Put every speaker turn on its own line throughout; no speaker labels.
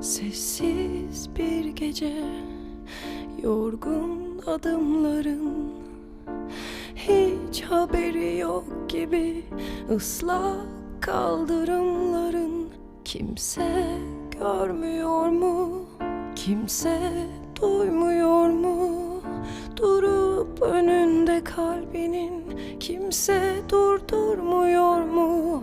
Sessiz bir gece Yorgun adımların Hiç haberi yok gibi ıslak kaldırımların Kimse görmüyor mu? Kimse duymuyor mu? Durup önünde kalbinin Kimse durdurmuyor mu?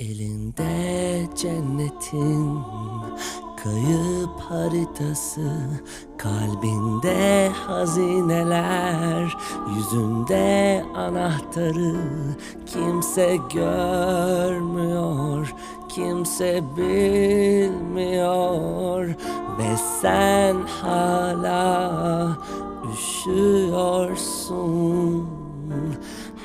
Elinde cennetin kayıp haritası Kalbinde hazineler Yüzünde anahtarı Kimse görmüyor Kimse bilmiyor Ve sen hala üşüyorsun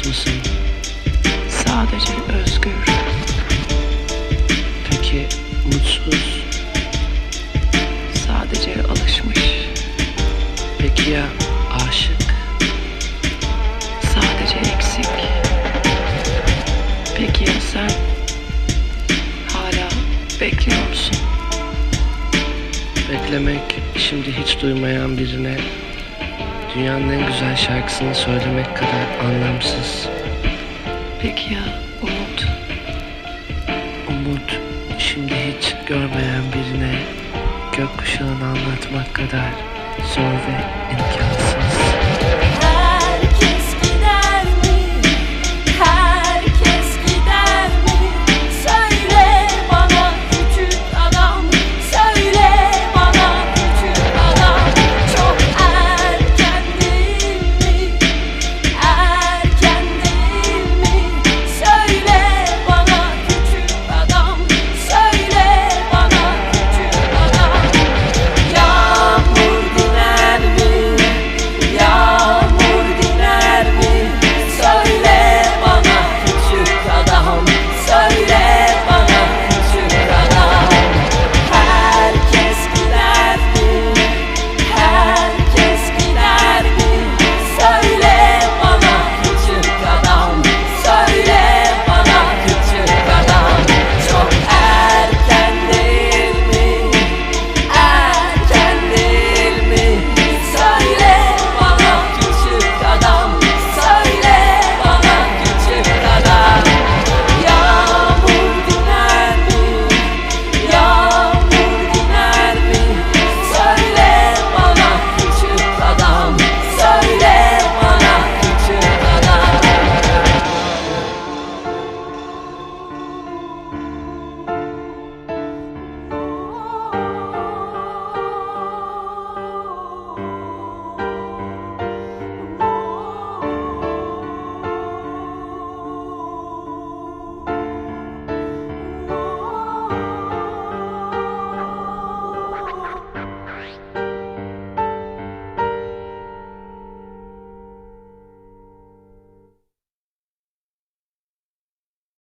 Yalnız mısın?
Sadece özgür
Peki mutsuz?
Sadece alışmış
Peki ya aşık?
Sadece eksik Peki ya sen? Hala bekliyor musun?
Beklemek şimdi hiç duymayan birine dünyanın en güzel şarkısını söylemek kadar anlamsız.
Peki ya umut?
Umut şimdi hiç görmeyen birine gökkuşağını anlatmak kadar zor ve imkansız.